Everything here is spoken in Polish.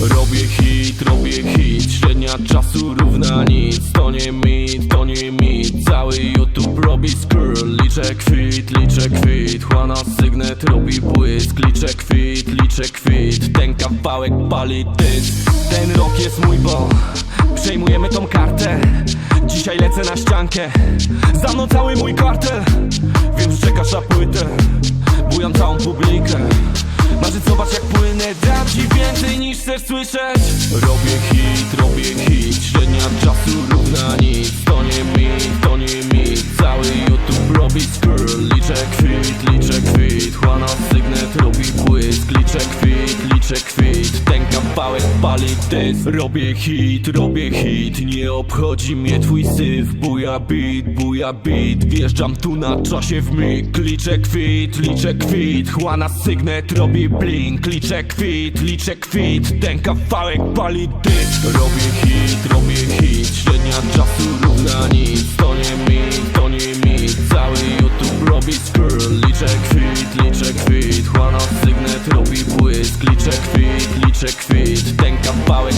Robię hit, robię hit Średnia czasu równa nic. To nie mit, to nie mit. Cały YouTube robi skr Liczę kwit, liczę kwit. Chłana sygnet robi błysk. Liczę kwit, liczę kwit. Ten kawałek pali dysk Ten rok jest mój, bo Przejmujemy tą kartę. Dzisiaj lecę na ściankę. Za mną cały mój kartel Wiem, że czekasz na płytę. Bujam całą publikę. Marzy zobacz jak płynę. Dam ci więcej niż chcesz słyszeć. Robię hit, robię hit. Średnia czasu równa nic. To nie mit, to nie mit Cały YouTube robi skr Liczę kwit, liczę kwit. Chłana sygnet robi błysk. Liczę kwit, liczę kwit. Ten kawałek pali dysk. Robię hit, robię hit. Nie obchodzi mnie twój syf. Buja beat, buja beat. Wjeżdżam tu na czasie w mig Liczę kwit, liczę kwit. Chłana sygnet robi blink. Liczę kwit, liczę kwit. Ten kawałek pali dysk. Robię hit, robię hit. Średnia czasu równa nic. To nie mit, to nie mit. Cały YouTube robi skr Liczę kwit, liczę kwit. Chłana sygnet robi błysk Liczę kwit, liczę kwit. Ten kawałek